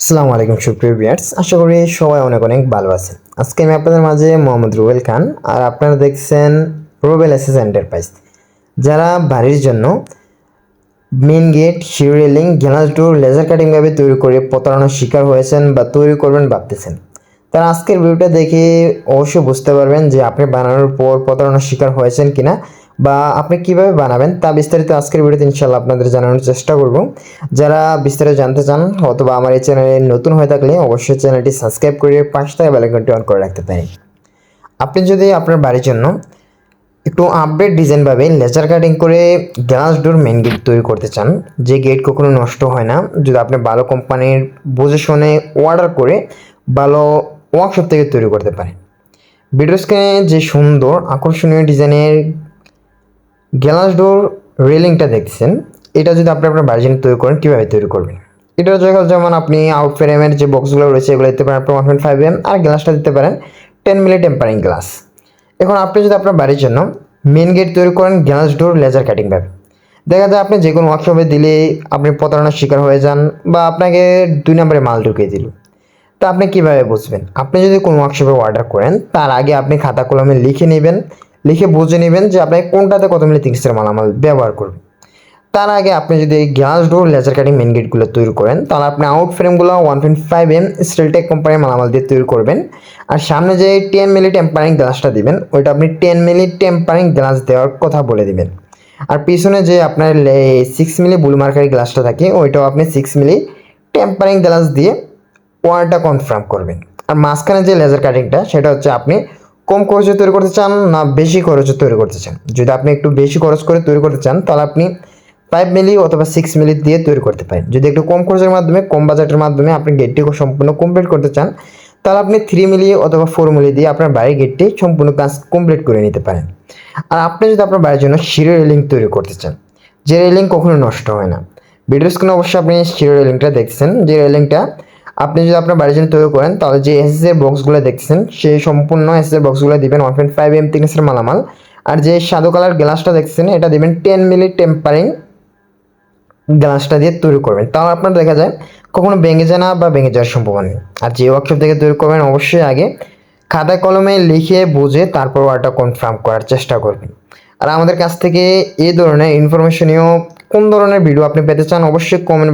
আসসালামু আলাইকুম, সুপ্রিয় বিয়ার্স আশা করি সবাই অনেক অনেক ভালো আছেন। আজকে আমি আপনাদের মাঝে মোহাম্মদ রুবেল খান আর আপনারা দেখছেন রুবেল এসএস এন্টারপ্রাইজ যারা বাড়ির জন্য main gate railing glass door laser কাটিংভাবে তৈরি করে প্রতারণার শিকার হয়েছেন বা তৈরি করবেন ভাবতেছেন। তারা আজকের ভিডিওটা দেখে অবশ্যই বুঝতে পারবেন যে আপনি বানানোর পর প্রতারণার শিকার হয়েছেন কিনা। বা আপনি কীভাবে বানাবেন তা বিস্তারিত আজকের ভিডিওতে ইনশাল্লাহ আপনাদের জানানোর চেষ্টা করব। যারা বিস্তারিত জানতে চান অথবা আমার এই চ্যানেলে নতুন হয়ে থাকলে অবশ্যই চ্যানেলটি সাবস্ক্রাইব করে পাঁচ টাকা বেলাইকনটি অন করে রাখতে পারেন। আপনি যদি আপনার বাড়ির জন্য একটু আপডেট ডিজাইনভাবে লেজার কাটিং করে গ্লাস ডোর মেন গেট তৈরি করতে চান, যে গেট কখনো নষ্ট হয় না, যদি আপনি ভালো কোম্পানির বুঝে শুনে অর্ডার করে ভালো ওয়ার্কশপ থেকে তৈরি করতে পারেন। ভিডিও স্ক্রিনে যে সুন্দর আকর্ষণীয় ডিজাইনের গ্লাস ডোর রেলিংটা দেখছেন, এটা যদি আপনি আপনার বাড়ির জন্য তৈরি করেন, কীভাবে তৈরি করবেন? এটা যখন যেমন আপনি আউট ফ্রেমের যে বক্সগুলো রয়েছে, এগুলো দিতে পারেন ওয়ান পয়েন্ট ফাইভ এম আর গ্লাসটা দিতে পারেন টেন মিলি টেম্পারিং গ্লাস এখন আপনি যদি আপনার বাড়ির জন্য মেন গেট তৈরি করেন গ্লাস ডোর লেজার কাটিং ভাবে দেখা যায় আপনি যে কোনো ওয়ার্কশপে দিলে আপনি প্রতারণার শিকার হয়ে যান বা আপনাকে দুই নম্বরে মাল ঢুকিয়ে দিল। তা আপনি কীভাবে বুঝবেন? আপনি যদি কোনো ওয়ার্কশপে অর্ডার করেন, তার আগে আপনি খাতা কলমে লিখে নেবেন লিখে বুঝে নেবেন যে আপনি কোনটাতে কত মিলি তিনশের মালামাল ব্যবহার করবেন। তার আগে আপনি যদি glass door laser cutting main গেটগুলো তৈরি করেন, তাহলে আপনি out ফ্রেমগুলো one point five M Steeltech কোম্পানির মালামাল দিয়ে তৈরি করবেন। আর সামনে যে টেন মিলি টেম্পারিং গ্লাসটা দিবেন, ওইটা আপনি টেন মিলি টেম্পারিং গ্লাস দেওয়ার কথা বলে দিবেন। আর পিছনে যে আপনার সিক্স মিলি বুল মার্কারি গ্লাসটা থাকে, ওইটাও আপনি সিক্স মিলি টেম্পারিং গ্লাস দিয়ে ওয়ারটা কনফার্ম করবেন। আর মাঝখানে যে লেজার কাটিংটা সেটা হচ্ছে আপনি কম খরচে তৈরি করতে চান না বেশি খরচে তৈরি করতে চান? যদি আপনি একটু বেশি খরচ করে তৈরি করতে চান, তাহলে আপনি ফাইভ মিলি অথবা সিক্স মিলি দিয়ে তৈরি করতে পারেন। যদি একটু কম খরচের মাধ্যমে, কম বাজেটের মাধ্যমে আপনি গেটটি সম্পূর্ণ কমপ্লিট করতে চান, তাহলে আপনি থ্রি মিলি অথবা ফোর মিলি দিয়ে আপনার বাড়ির গেটটি সম্পূর্ণ কাজ কমপ্লিট করে নিতে পারেন। আর আপনি যদি আপনার বাড়ির জন্য শিরো রেলিং তৈরি করতে চান, যে রেলিং কখনো নষ্ট হয় না। ভিডিও স্ক্রিনে অবশ্যই আপনি শিরো রেলিংটা দেখছেন। যে রেলিংটা আপনি যদি আপনার বাড়ির জন্য তৈরি করেন, তাহলে যে এস এর বক্সগুলো দেখছেন সেই সম্পূর্ণ এস এর বক্সগুলো দিবেন ওয়ান পয়েন্ট ফাইভ এম তিনসের মালামাল। আর যে সাদো কালার গ্লাসটা দেখছেন এটা দিবেন টেন মিলি টেম্পারিং গ্লাসটা দিয়ে তৈরি করবেন। তাহলে আপনার দেখা যায়, কখনো ভেঙে যায় না বা ভেঙে যাওয়ার সম্ভাবনা নেই। আর যে ওয়ার্কশপ থেকে তৈরি করবেন, অবশ্যই আগে খাতা কলমে লিখে বুঝে তারপর ওয়ার্ডটা কনফার্ম করার চেষ্টা করবেন। আর আমাদের কাছ থেকে এই ধরনের ইনফরমেশনীয় কোন ধরনের ভিডিও আপনি পেতে চান, অবশ্যই কমেন্ট